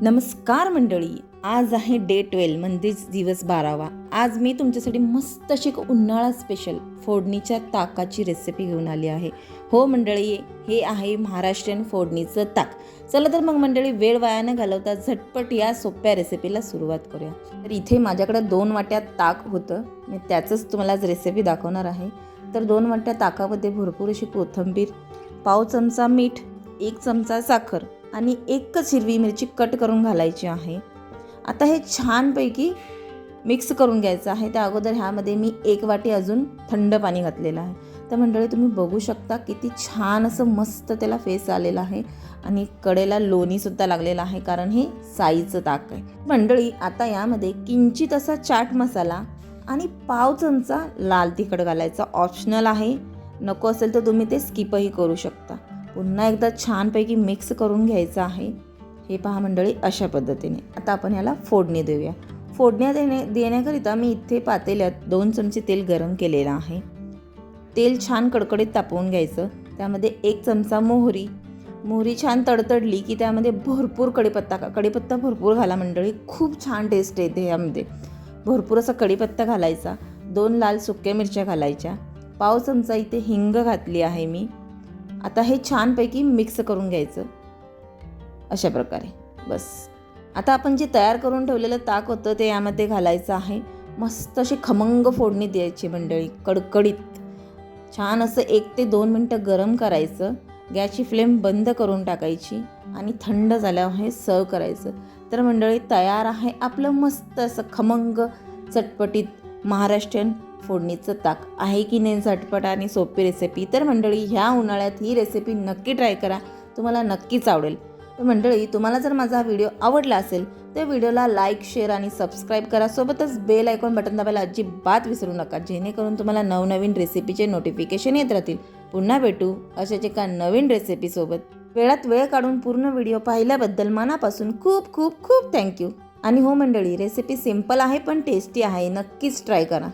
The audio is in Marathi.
नमस्कार मंडळी आज आहे डे ट्वेल्व म्हणजेच दिवस बारावा. आज मी तुमच्यासाठी मस्त अशी एक उन्हाळा स्पेशल फोडणीच्या ताकाची रेसिपी घेऊन आली आहे. हो मंडळी हे आहे महाराष्ट्रीयन फोडणीचं ताक. चला तर मग मंडळी वेळ वाया न घालवता झटपट या सोप्या रेसिपीला सुरुवात करूया. तर इथे माझ्याकडे दोन वाट्या ताक होतं. मी त्याचंच तुम्हाला आज रेसिपी दाखवणार आहे. तर दोन वाट्या ताकामध्ये भरपूर अशी कोथिंबीर पाव चमचा मीठ एक चमचा साखर आणि एकच हिरवी मिरची कट करून घालायची आहे. आता हे छानपैकी मिक्स करून घ्यायचं आहे. त्या अगोदर ह्यामध्ये मी एक वाटी अजून थंड पाणी घातलेलं आहे. तर मंडळी तुम्ही बघू शकता किती छान असं मस्त त्याला फेस आलेला आहे आणि कडेला लोणीसुद्धा लागलेला आहे कारण हे साईचं ताक आहे. मंडळी आता यामध्ये किंचित असा चाट मसाला आणि पाव चमचा लाल तिखट घालायचा ऑप्शनल आहे. नको असेल तर तुम्ही ते स्किपही करू शकता. पुन्हा एकदा छानपैकी मिक्स करून घ्यायचं आहे. हे पहा मंडळी अशा पद्धतीने. आता आपण याला फोडणी देऊया. फोडण्या देणे देण्याकरिता मी इथे पातेल्यात दोन चमचे तेल गरम केलेलं आहे. तेल छान कडकडीत तापवून घ्यायचं. त्यामध्ये एक चमचा मोहरी. मोहरी छान तडतडली की त्यामध्ये भरपूर कडीपत्ता कडीपत्ता भरपूर घाला मंडळी. खूप छान टेस्ट येते यामध्ये. भरपूर असा कडीपत्ता घालायचा. दोन लाल सुक्या मिरच्या घालायच्या. पाव चमचा इथे हिंग घातली आहे मी. आता हे छानपैकी मिक्स करून घ्यायचं. अशा प्रकारे. बस. आता आपण जे तयार करून ठेवलेलं ताक होतं ते यामध्ये घालायचं आहे. मस्त अशी खमंग फोडणी द्यायची मंडळी कडकडीत. छान असं एक ते दोन मिनटं गरम करायचं. गॅसची फ्लेम बंद करून टाकायची आणि थंड झाल्यावर हे सर्व करायचं. तर मंडळी तयार आहे आपलं मस्त असं खमंग चटपटीत महाराष्ट्रीयन फोडणीचं ताक आहे की नाही झटपट आणि सोपी रेसिपी तर मंडळी ह्या उन्हाळ्यात ही रेसिपी नक्की ट्राय करा. तुम्हाला नक्कीच आवडेल. तर मंडळी तुम्हाला जर माझा व्हिडिओ आवडला असेल तर व्हिडिओला लाईक शेअर आणि सबस्क्राईब करा. सोबतच बेल आयकॉन बटन दाबायला अजिबात विसरू नका. जेणेकरून तुम्हाला नवनवीन रेसिपीचे नोटिफिकेशन येत राहतील. पुन्हा भेटू अशाच एका नवीन रेसिपीसोबत वेळात वेळ काढून पूर्ण व्हिडिओ पाहिल्याबद्दल मनापासून खूप खूप खूप थँक्यू आणि हो मंडळी रेसिपी सिंपल आहे पण टेस्टी आहे. नक्कीच ट्राय करा.